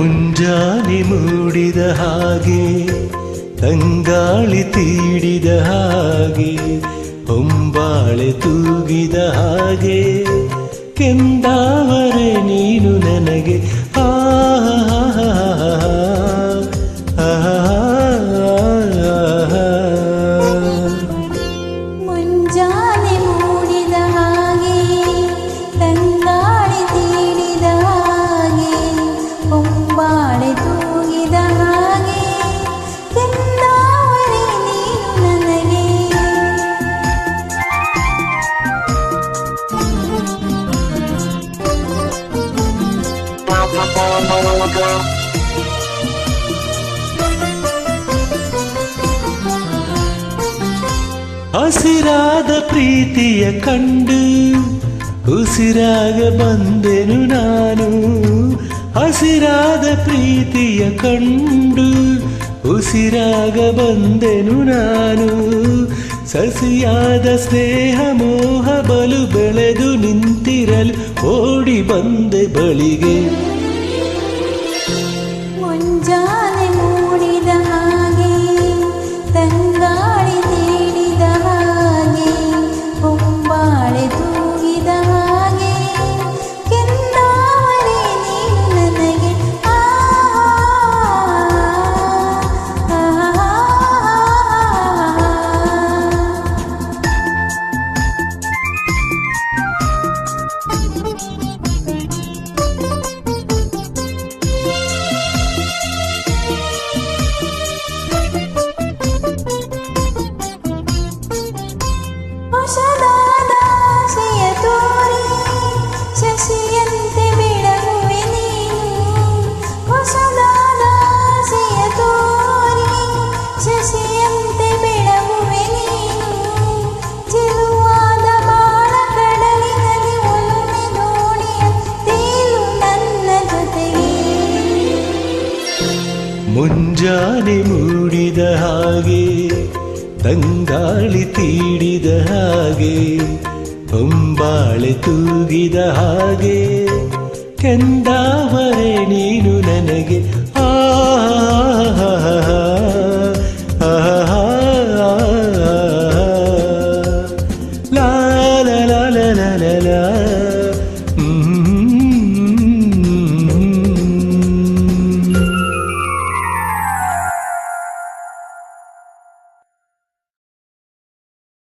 ಮುಂಜಾನೆ ಮೂಡಿದ ಹಾಗೆ ತಂಗಾಳಿ ತೀಡಿದ ಹಾಗೆ ಹೊಂಬಾಳೆ ತೂಗಿದ ಹಾಗೆ ಕೆಂದಾವರೆ ನೀನು ನನಗೆ ಹಸಿರಾದ ಪ್ರೀತಿಯ ಕಂಡು ಉಸಿರಾಗ ಬಂದೆನು ನಾನು. ಹಸಿರಾದ ಪ್ರೀತಿಯ ಕಂಡು ಉಸಿರಾಗ ಬಂದೆನು ನಾನು. ಸಸಿಯಾದ ಸ್ನೇಹ, ಮೋಹ, ಬಲು ಬೆಳೆದು ನಿಂತಿರಲು, ಓಡಿ ಬಂದೆ ಬಳಿಗೆ. ಮುಂಜಾನೆ ಮೂಡಿದ ಹಾಗೆ ತಂಗಾಳಿ ತೀಡಿದ ಹಾಗೆ ಹೊಂಬಾಳೆ ತೂಗಿದ ಹಾಗೆ ಕೆಂದಾವರೆ ನೀನು ನನಗೆ